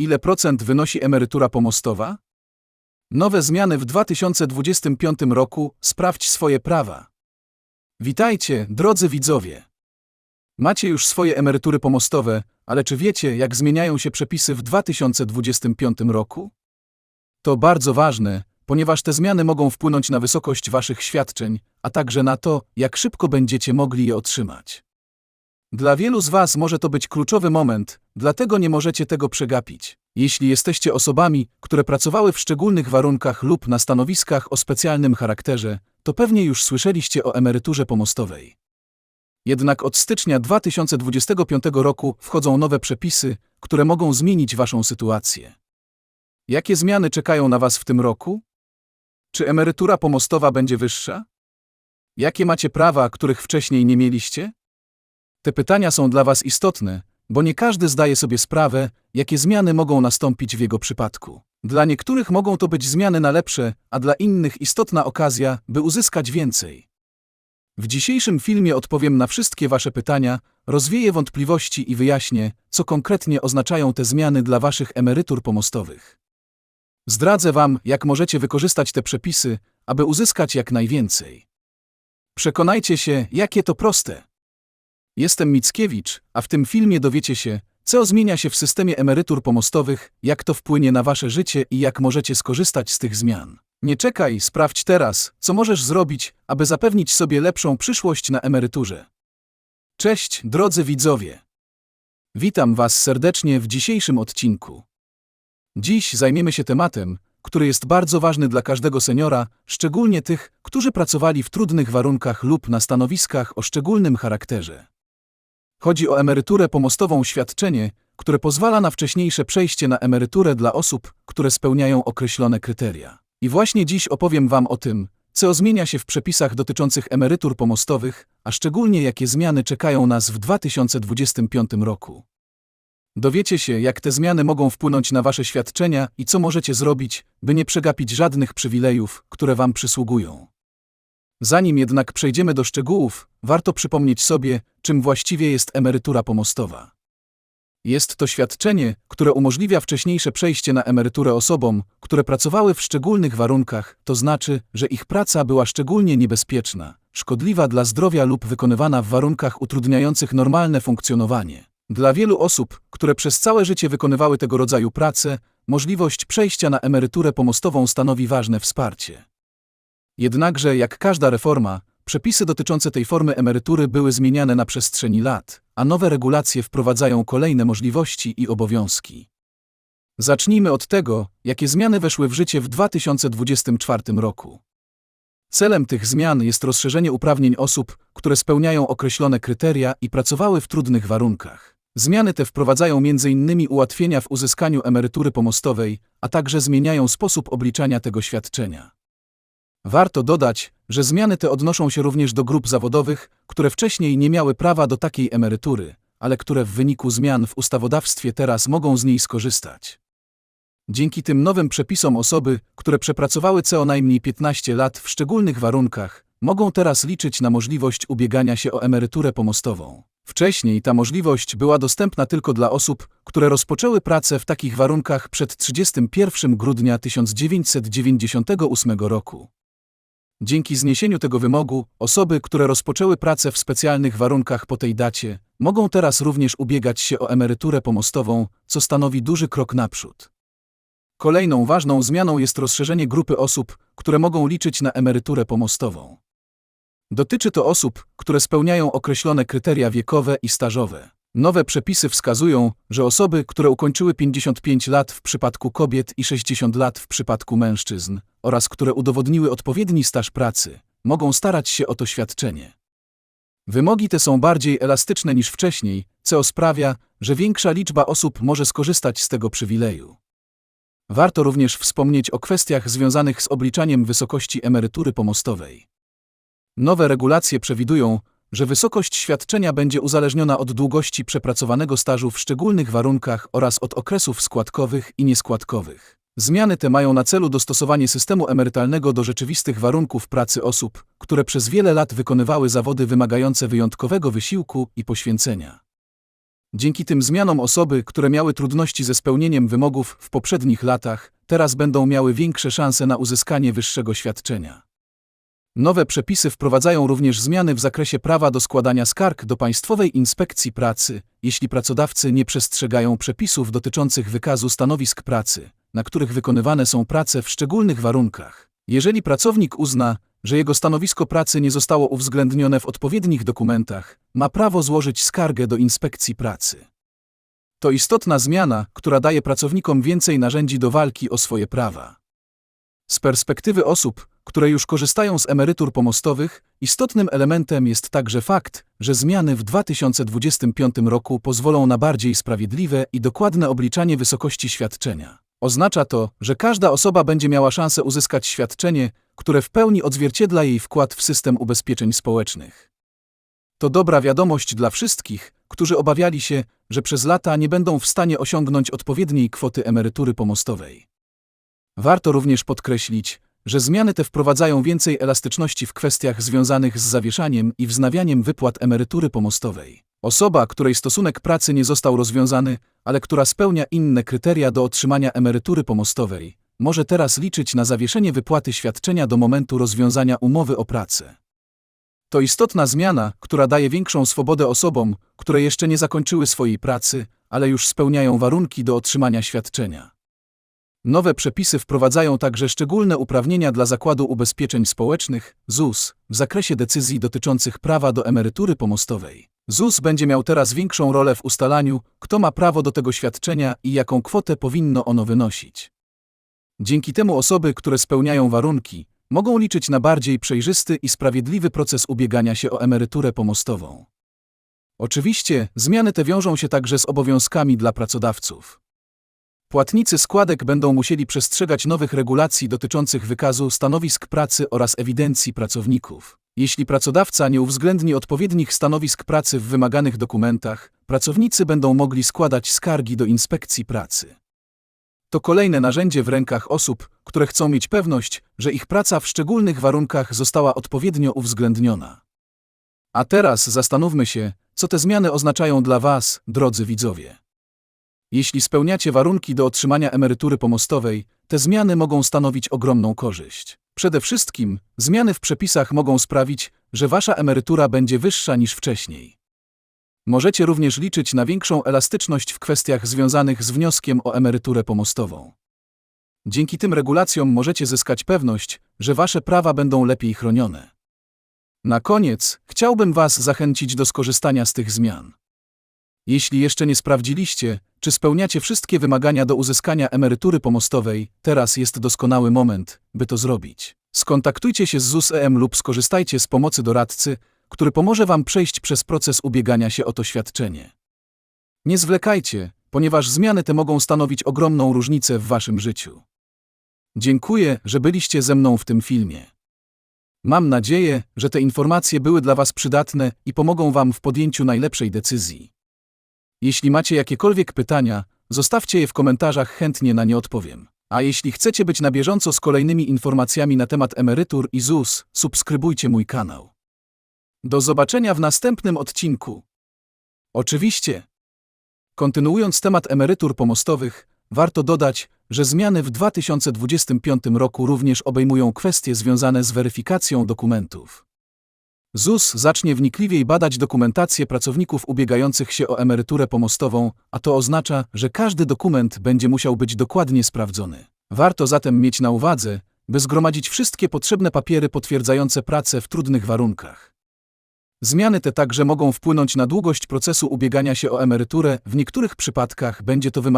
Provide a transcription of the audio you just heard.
ile procent wynosi emerytura pomostowa? Nowe zmiany w 2025 roku sprawdź swoje prawa. Witajcie, drodzy widzowie. Macie już swoje emerytury pomostowe, ale czy wiecie, jak zmieniają się przepisy w 2025 roku? To bardzo ważne, ponieważ te zmiany mogą wpłynąć na wysokość waszych świadczeń, a także na to, jak szybko będziecie mogli je otrzymać. Dla wielu z Was może to być kluczowy moment, dlatego nie możecie tego przegapić. Jeśli jesteście osobami, które pracowały w szczególnych warunkach lub na stanowiskach o specjalnym charakterze, to pewnie już słyszeliście o emeryturze pomostowej. Jednak od stycznia 2025 roku wchodzą nowe przepisy, które mogą zmienić Waszą sytuację. Jakie zmiany czekają na Was w tym roku? Czy emerytura pomostowa będzie wyższa? Jakie macie prawa, których wcześniej nie mieliście? Te pytania są dla Was istotne, bo nie każdy zdaje sobie sprawę, jakie zmiany mogą nastąpić w jego przypadku. Dla niektórych mogą to być zmiany na lepsze, a dla innych istotna okazja, by uzyskać więcej. W dzisiejszym filmie odpowiem na wszystkie Wasze pytania, rozwieję wątpliwości i wyjaśnię, co konkretnie oznaczają te zmiany dla Waszych emerytur pomostowych. Zdradzę Wam, jak możecie wykorzystać te przepisy, aby uzyskać jak najwięcej. Przekonajcie się, jakie to proste. Jestem Mickiewicz, a w tym filmie dowiecie się, co zmienia się w systemie emerytur pomostowych, jak to wpłynie na wasze życie i jak możecie skorzystać z tych zmian. Nie czekaj, sprawdź teraz, co możesz zrobić, aby zapewnić sobie lepszą przyszłość na emeryturze. Cześć, drodzy widzowie. Witam Was serdecznie w dzisiejszym odcinku. Dziś zajmiemy się tematem, który jest bardzo ważny dla każdego seniora, szczególnie tych, którzy pracowali w trudnych warunkach lub na stanowiskach o szczególnym charakterze. Chodzi o emeryturę pomostową świadczenie, które pozwala na wcześniejsze przejście na emeryturę dla osób, które spełniają określone kryteria. I właśnie dziś opowiem Wam o tym, co zmienia się w przepisach dotyczących emerytur pomostowych, a szczególnie jakie zmiany czekają nas w 2025 roku. Dowiecie się, jak te zmiany mogą wpłynąć na Wasze świadczenia i co możecie zrobić, by nie przegapić żadnych przywilejów, które Wam przysługują. Zanim jednak przejdziemy do szczegółów, warto przypomnieć sobie, czym właściwie jest emerytura pomostowa. Jest to świadczenie, które umożliwia wcześniejsze przejście na emeryturę osobom, które pracowały w szczególnych warunkach, to znaczy, że ich praca była szczególnie niebezpieczna, szkodliwa dla zdrowia lub wykonywana w warunkach utrudniających normalne funkcjonowanie. Dla wielu osób, które przez całe życie wykonywały tego rodzaju pracę, możliwość przejścia na emeryturę pomostową stanowi ważne wsparcie. Jednakże, jak każda reforma, przepisy dotyczące tej formy emerytury były zmieniane na przestrzeni lat, a nowe regulacje wprowadzają kolejne możliwości i obowiązki. Zacznijmy od tego, jakie zmiany weszły w życie w 2024 roku. Celem tych zmian jest rozszerzenie uprawnień osób, które spełniają określone kryteria i pracowały w trudnych warunkach. Zmiany te wprowadzają m.in. ułatwienia w uzyskaniu emerytury pomostowej, a także zmieniają sposób obliczania tego świadczenia. Warto dodać, że zmiany te odnoszą się również do grup zawodowych, które wcześniej nie miały prawa do takiej emerytury, ale które w wyniku zmian w ustawodawstwie teraz mogą z niej skorzystać. Dzięki tym nowym przepisom osoby, które przepracowały co najmniej 15 lat w szczególnych warunkach, mogą teraz liczyć na możliwość ubiegania się o emeryturę pomostową. Wcześniej ta możliwość była dostępna tylko dla osób, które rozpoczęły pracę w takich warunkach przed 31 grudnia 1998 roku. Dzięki zniesieniu tego wymogu, osoby, które rozpoczęły pracę w specjalnych warunkach po tej dacie, mogą teraz również ubiegać się o emeryturę pomostową, co stanowi duży krok naprzód. Kolejną ważną zmianą jest rozszerzenie grupy osób, które mogą liczyć na emeryturę pomostową. Dotyczy to osób, które spełniają określone kryteria wiekowe i stażowe. Nowe przepisy wskazują, że osoby, które ukończyły 55 lat w przypadku kobiet i 60 lat w przypadku mężczyzn, oraz które udowodniły odpowiedni staż pracy, mogą starać się o to świadczenie. Wymogi te są bardziej elastyczne niż wcześniej, co sprawia, że większa liczba osób może skorzystać z tego przywileju. Warto również wspomnieć o kwestiach związanych z obliczaniem wysokości emerytury pomostowej. Nowe regulacje przewidują, że wysokość świadczenia będzie uzależniona od długości przepracowanego stażu w szczególnych warunkach oraz od okresów składkowych i nieskładkowych. Zmiany te mają na celu dostosowanie systemu emerytalnego do rzeczywistych warunków pracy osób, które przez wiele lat wykonywały zawody wymagające wyjątkowego wysiłku i poświęcenia. Dzięki tym zmianom osoby, które miały trudności ze spełnieniem wymogów w poprzednich latach, teraz będą miały większe szanse na uzyskanie wyższego świadczenia. Nowe przepisy wprowadzają również zmiany w zakresie prawa do składania skarg do Państwowej Inspekcji Pracy, jeśli pracodawcy nie przestrzegają przepisów dotyczących wykazu stanowisk pracy, na których wykonywane są prace w szczególnych warunkach. Jeżeli pracownik uzna, że jego stanowisko pracy nie zostało uwzględnione w odpowiednich dokumentach, ma prawo złożyć skargę do Inspekcji Pracy. To istotna zmiana, która daje pracownikom więcej narzędzi do walki o swoje prawa. Z perspektywy osób, które już korzystają z emerytur pomostowych, istotnym elementem jest także fakt, że zmiany w 2025 roku pozwolą na bardziej sprawiedliwe i dokładne obliczanie wysokości świadczenia. Oznacza to, że każda osoba będzie miała szansę uzyskać świadczenie, które w pełni odzwierciedla jej wkład w system ubezpieczeń społecznych. To dobra wiadomość dla wszystkich, którzy obawiali się, że przez lata nie będą w stanie osiągnąć odpowiedniej kwoty emerytury pomostowej. Warto również podkreślić, że zmiany te wprowadzają więcej elastyczności w kwestiach związanych z zawieszaniem i wznawianiem wypłat emerytury pomostowej. Osoba, której stosunek pracy nie został rozwiązany, ale która spełnia inne kryteria do otrzymania emerytury pomostowej, może teraz liczyć na zawieszenie wypłaty świadczenia do momentu rozwiązania umowy o pracę. To istotna zmiana, która daje większą swobodę osobom, które jeszcze nie zakończyły swojej pracy, ale już spełniają warunki do otrzymania świadczenia. Nowe przepisy wprowadzają także szczególne uprawnienia dla Zakładu Ubezpieczeń Społecznych ZUS w zakresie decyzji dotyczących prawa do emerytury pomostowej. ZUS będzie miał teraz większą rolę w ustalaniu, kto ma prawo do tego świadczenia i jaką kwotę powinno ono wynosić. Dzięki temu osoby, które spełniają warunki, mogą liczyć na bardziej przejrzysty i sprawiedliwy proces ubiegania się o emeryturę pomostową. Oczywiście, zmiany te wiążą się także z obowiązkami dla pracodawców. Płatnicy składek będą musieli przestrzegać nowych regulacji dotyczących wykazu stanowisk pracy oraz ewidencji pracowników. Jeśli pracodawca nie uwzględni odpowiednich stanowisk pracy w wymaganych dokumentach, pracownicy będą mogli składać skargi do inspekcji pracy. To kolejne narzędzie w rękach osób, które chcą mieć pewność, że ich praca w szczególnych warunkach została odpowiednio uwzględniona. A teraz zastanówmy się, co te zmiany oznaczają dla Was, drodzy widzowie. Jeśli spełniacie warunki do otrzymania emerytury pomostowej, te zmiany mogą stanowić ogromną korzyść. Przede wszystkim, zmiany w przepisach mogą sprawić, że Wasza emerytura będzie wyższa niż wcześniej. Możecie również liczyć na większą elastyczność w kwestiach związanych z wnioskiem o emeryturę pomostową. Dzięki tym regulacjom możecie zyskać pewność, że Wasze prawa będą lepiej chronione. Na koniec chciałbym Was zachęcić do skorzystania z tych zmian. Jeśli jeszcze nie sprawdziliście, czy spełniacie wszystkie wymagania do uzyskania emerytury pomostowej, teraz jest doskonały moment, by to zrobić. Skontaktujcie się z ZUS-EM lub skorzystajcie z pomocy doradcy, który pomoże Wam przejść przez proces ubiegania się o to świadczenie. Nie zwlekajcie, ponieważ zmiany te mogą stanowić ogromną różnicę w Waszym życiu. Dziękuję, że byliście ze mną w tym filmie. Mam nadzieję, że te informacje były dla Was przydatne i pomogą Wam w podjęciu najlepszej decyzji. Jeśli macie jakiekolwiek pytania, zostawcie je w komentarzach, chętnie na nie odpowiem. A jeśli chcecie być na bieżąco z kolejnymi informacjami na temat emerytur i ZUS, subskrybujcie mój kanał. Do zobaczenia w następnym odcinku. Oczywiście. Kontynuując temat emerytur pomostowych, warto dodać, że zmiany w 2025 roku również obejmują kwestie związane z weryfikacją dokumentów. ZUS zacznie wnikliwiej badać dokumentację pracowników ubiegających się o emeryturę pomostową, a to oznacza, że każdy dokument będzie musiał być dokładnie sprawdzony. Warto zatem mieć na uwadze, by zgromadzić wszystkie potrzebne papiery potwierdzające pracę w trudnych warunkach. Zmiany te także mogą wpłynąć na długość procesu ubiegania się o emeryturę, w niektórych przypadkach będzie to wymagać